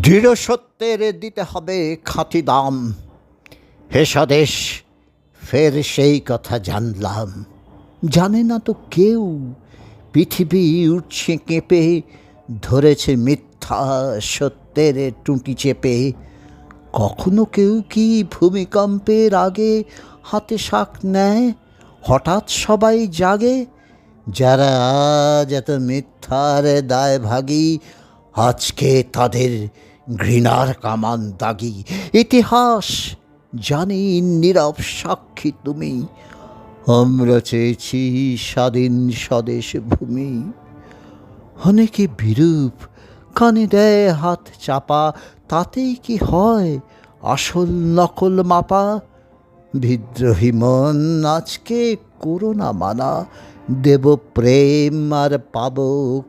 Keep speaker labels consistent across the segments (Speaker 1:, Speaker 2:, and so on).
Speaker 1: দৃঢ় সত্যের দিতে হবে খাঁটি দাম। হে স্বদেশ, ফের সেই কথা জানলাম। জানে না তো কেউ, পৃথিবী উঠছে কেঁপে, ধরেছে মিথ্যা সত্যের টুটি চেপে। কখনো কেউ কি ভূমিকম্পের আগে হাতে শাক নেয়? হঠাৎ সবাই জাগে, যারা আজ এত মিথ্যার দায় ভাগী আজকে তাদের ঘৃণার কামান দাগি। ইতিহাস জানি, নীরব সাক্ষী তুমি। আমরা চেয়েছি স্বাধীন স্বদেশ ভূমি। অনেকে বিরূপ, কানে দেয় হাত চাপা, তাতেই কি হয়? আসল নকল মাপা? বিদ্রোহী মন আজকে করোনা মানা। দেব প্রেম আর পাব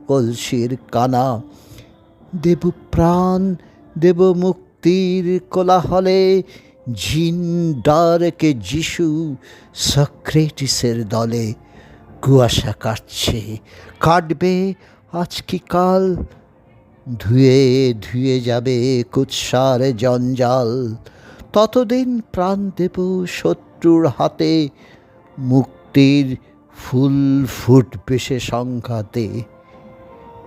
Speaker 1: কলসির কানা। দেব প্রাণ দেব মুক্তির কোলাহলে জিন ডারকে যিশু সক্রেটিসের দলে কুয়াশা কাটছে। কাটবে আজ কি কাল? ধুয়ে ধুয়ে যাবে কুৎসার জঞ্জাল। ততদিন প্রাণ দেব শত্রুর হাতে, মুক্তির ফুল ফুটবে সে সংঘাতে।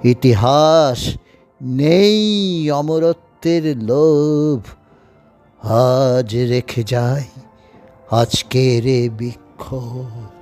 Speaker 1: ইতিহাস নেই অমরত্বের লোভ। আজ রেখে যায় আজকের বিক্ষোভ।